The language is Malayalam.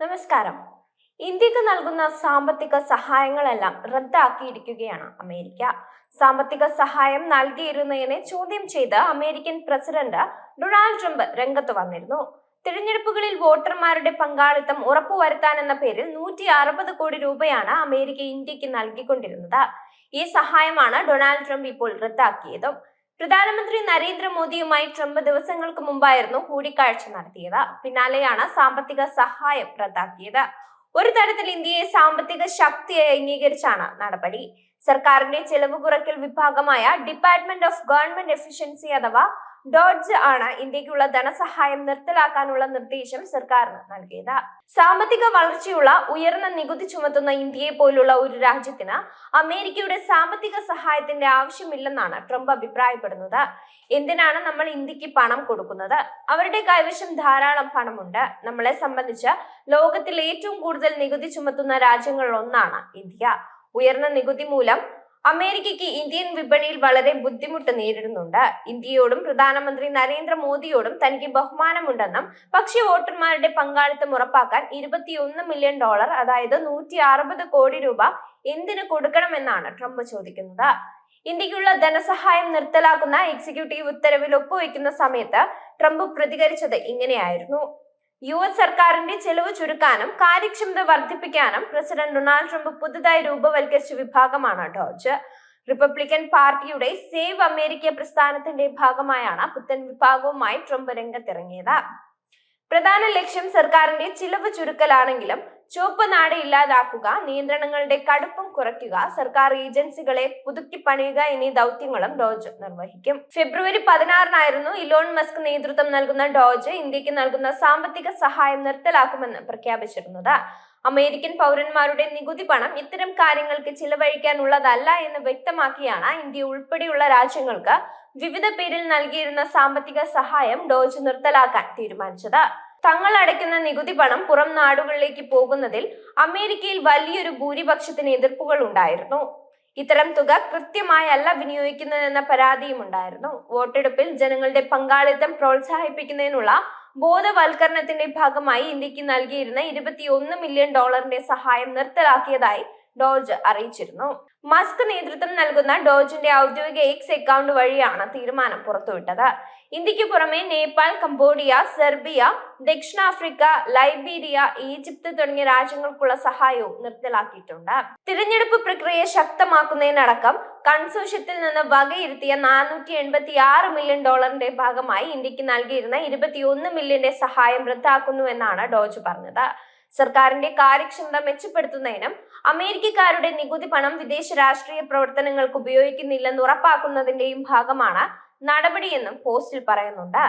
നമസ്കാരം. ഇന്ത്യയ്ക്ക് നൽകുന്ന സാമ്പത്തിക സഹായങ്ങളെല്ലാം റദ്ദാക്കിയിരിക്കുകയാണ് അമേരിക്ക. സാമ്പത്തിക സഹായം നൽകിയിരുന്നതിനെ ചോദ്യം ചെയ്ത് അമേരിക്കൻ പ്രസിഡന്റ് ഡൊണാൾഡ് ട്രംപ് രംഗത്ത് വന്നിരുന്നു. തിരഞ്ഞെടുപ്പുകളിൽ വോട്ടർമാരുടെ പങ്കാളിത്തം ഉറപ്പുവരുത്താൻ എന്ന പേരിൽ നൂറ്റി അറുപത് കോടി രൂപയാണ് അമേരിക്ക ഇന്ത്യയ്ക്ക് നൽകിക്കൊണ്ടിരുന്നത്. ഈ സഹായമാണ് ഡൊണാൾഡ് ട്രംപ് ഇപ്പോൾ റദ്ദാക്കിയതും. പ്രധാനമന്ത്രി നരേന്ദ്രമോദിയുമായി ട്രംപ് ദിവസങ്ങൾക്ക് മുമ്പായിരുന്നു കൂടിക്കാഴ്ച നടത്തിയത്. പിന്നാലെയാണ് സാമ്പത്തിക സഹായം റദ്ദാക്കിയത്. ഒരു തരത്തിൽ ഇന്ത്യയെ സാമ്പത്തിക ശക്തിയായി അംഗീകരിച്ചാണ് നടപടി. സർക്കാരിന്റെ ചെലവ് കുറയ്ക്കൽ വിഭാഗമായ ഡിപ്പാർട്ട്മെന്റ് ഓഫ് ഗവൺമെന്റ് എഫിഷ്യൻസി അഥവാ ഡോഡ്ജ് ആണ് ഇന്ത്യക്കുള്ള ധനസഹായം നിർത്തലാക്കാനുള്ള നിർദ്ദേശം സർക്കാരിന് നൽകിയത്. സാമ്പത്തിക വളർച്ചയുള്ള ഉയർന്ന നികുതി ചുമത്തുന്ന ഇന്ത്യയെ പോലുള്ള ഒരു രാജ്യത്തിന് അമേരിക്കയുടെ സാമ്പത്തിക സഹായത്തിന്റെ ആവശ്യമില്ലെന്നാണ് ട്രംപ് അഭിപ്രായപ്പെടുന്നത്. എന്തിനാണ് നമ്മൾ ഇന്ത്യയ്ക്ക് പണം കൊടുക്കുന്നത്? അവരുടെ കൈവശം ധാരാളം പണമുണ്ട്. നമ്മളെ സംബന്ധിച്ച് ലോകത്തിൽ ഏറ്റവും കൂടുതൽ നികുതി ചുമത്തുന്ന രാജ്യങ്ങളിൽ ഒന്നാണ് ഇന്ത്യ. ഉയർന്ന നികുതി മൂലം അമേരിക്കയ്ക്ക് ഇന്ത്യൻ വിപണിയിൽ വളരെ ബുദ്ധിമുട്ട് നേരിടുന്നുണ്ട്. ഇന്ത്യയോടും പ്രധാനമന്ത്രി നരേന്ദ്രമോദിയോടും തനിക്ക് ബഹുമാനമുണ്ടെന്നും പക്ഷേ വോട്ടർമാരുടെ പങ്കാളിത്തം ഉറപ്പാക്കാൻ ഇരുപത്തിയൊന്ന് മില്യൺ ഡോളർ അതായത് നൂറ്റി അറുപത് കോടി രൂപ എന്തിനു കൊടുക്കണമെന്നാണ് ട്രംപ് ചോദിക്കുന്നത്. ഇന്ത്യക്കുള്ള ധനസഹായം നിർത്തലാക്കുന്ന എക്സിക്യൂട്ടീവ് ഉത്തരവിൽ ഒപ്പുവെക്കുന്ന സമയത്ത് ട്രംപ് പ്രതികരിച്ചത് ഇങ്ങനെയായിരുന്നു. യു എസ് സർക്കാരിന്റെ ചെലവ് ചുരുക്കാനും കാര്യക്ഷമത വർദ്ധിപ്പിക്കാനും പ്രസിഡന്റ് ഡൊണാൾഡ് ട്രംപ് പുതുതായി രൂപവൽക്കരിച്ച വിഭാഗമാണ് ഡോജ്. റിപ്പബ്ലിക്കൻ പാർട്ടിയുടെ സേവ് അമേരിക്ക പ്രസ്ഥാനത്തിന്റെ ഭാഗമായാണ് പുത്തൻ വിഭാഗവുമായി ട്രംപ് രംഗത്തിറങ്ങിയത്. പ്രധാന ലക്ഷ്യം സർക്കാരിന്റെ ചിലവ് ചുരുക്കലാണെങ്കിലും ചുവപ്പ് നാട് ഇല്ലാതാക്കുക നിയന്ത്രണങ്ങളുടെ കടുപ്പം കുറയ്ക്കുക സർക്കാർ ഏജൻസികളെ പുതുക്കി പണിയുക എന്നീ ദൗത്യങ്ങളും ഡോജ് നിർവഹിക്കും. ഫെബ്രുവരി പതിനാറിനായിരുന്നു ഇലോൺ മസ്ക് നേതൃത്വം നൽകുന്ന ഡോജ് ഇന്ത്യയ്ക്ക് നൽകുന്ന സാമ്പത്തിക സഹായം നിർത്തലാക്കുമെന്ന് പ്രഖ്യാപിച്ചിരുന്നത്. അമേരിക്കൻ പൗരന്മാരുടെ നികുതി പണം ഇത്തരം കാര്യങ്ങൾക്ക് ചിലവഴിക്കാനുള്ളതല്ല എന്ന് വ്യക്തമാക്കിയാണ് ഇന്ത്യ ഉൾപ്പെടെയുള്ള രാജ്യങ്ങൾക്ക് വിവിധ പേരിൽ നൽകിയിരുന്ന സാമ്പത്തിക സഹായം ഡോജ് നിർത്തലാക്കാൻ തീരുമാനിച്ചത്. തങ്ങൾ അടയ്ക്കുന്ന നികുതി പണം പുറം നാടുകളിലേക്ക് പോകുന്നതിൽ അമേരിക്കയിൽ വലിയൊരു ഭൂരിപക്ഷത്തിന് എതിർപ്പുകൾ ഉണ്ടായിരുന്നു. ഇത്തരം തുക കൃത്യമായല്ല വിനിയോഗിക്കുന്നതെന്ന പരാതിയും ഉണ്ടായിരുന്നു. വോട്ടെടുപ്പിൽ ജനങ്ങളുടെ പങ്കാളിത്തം പ്രോത്സാഹിപ്പിക്കുന്നതിനുള്ള ബോധവൽക്കരണത്തിന്റെ ഭാഗമായി ഇന്ത്യയ്ക്ക് നൽകിയിരുന്ന ഇരുപത്തിയൊന്ന് മില്യൺ ഡോളറിന്റെ സഹായം നിർത്തലാക്കിയതായി ഡോജ് അറിയിച്ചിരുന്നു. മസ്ക് നേതൃത്വം നൽകുന്ന ഡോജിന്റെ ഔദ്യോഗിക എക്സ് അക്കൗണ്ട് വഴിയാണ് തീരുമാനം പുറത്തുവിട്ടത്. ഇന്ത്യയ്ക്ക് പുറമെ നേപ്പാൾ കംബോഡിയ സെർബിയ ദക്ഷിണാഫ്രിക്ക ലൈബീരിയ ഈജിപ്ത് തുടങ്ങിയ രാജ്യങ്ങൾക്കുള്ള സഹായവും നിർത്തലാക്കിയിട്ടുണ്ട്. തിരഞ്ഞെടുപ്പ് പ്രക്രിയ ശക്തമാക്കുന്നതിനടക്കം കൺസോഷ്യത്തിൽ നിന്ന് വകയിരുത്തിയ നാനൂറ്റി എൺപത്തി ആറ് മില്യൺ ഡോളറിന്റെ ഭാഗമായി ഇന്ത്യയ്ക്ക് നൽകിയിരുന്ന ഇരുപത്തിയൊന്ന് മില്യന്റെ സഹായം റദ്ദാക്കുന്നുവെന്നാണ് ഡോജ് പറഞ്ഞത്. സർക്കാരിന്റെ കാര്യക്ഷമത മെച്ചപ്പെടുത്തുന്നതിനും അമേരിക്കക്കാരുടെ നികുതി പണം വിദേശ രാഷ്ട്രീയ പ്രവർത്തനങ്ങൾക്ക് ഉപയോഗിക്കുന്നില്ലെന്ന് ഉറപ്പാക്കുന്നതിന്റെയും ഭാഗമാണ് നടപടിയെന്നും പോസ്റ്റിൽ പറയുന്നുണ്ട്.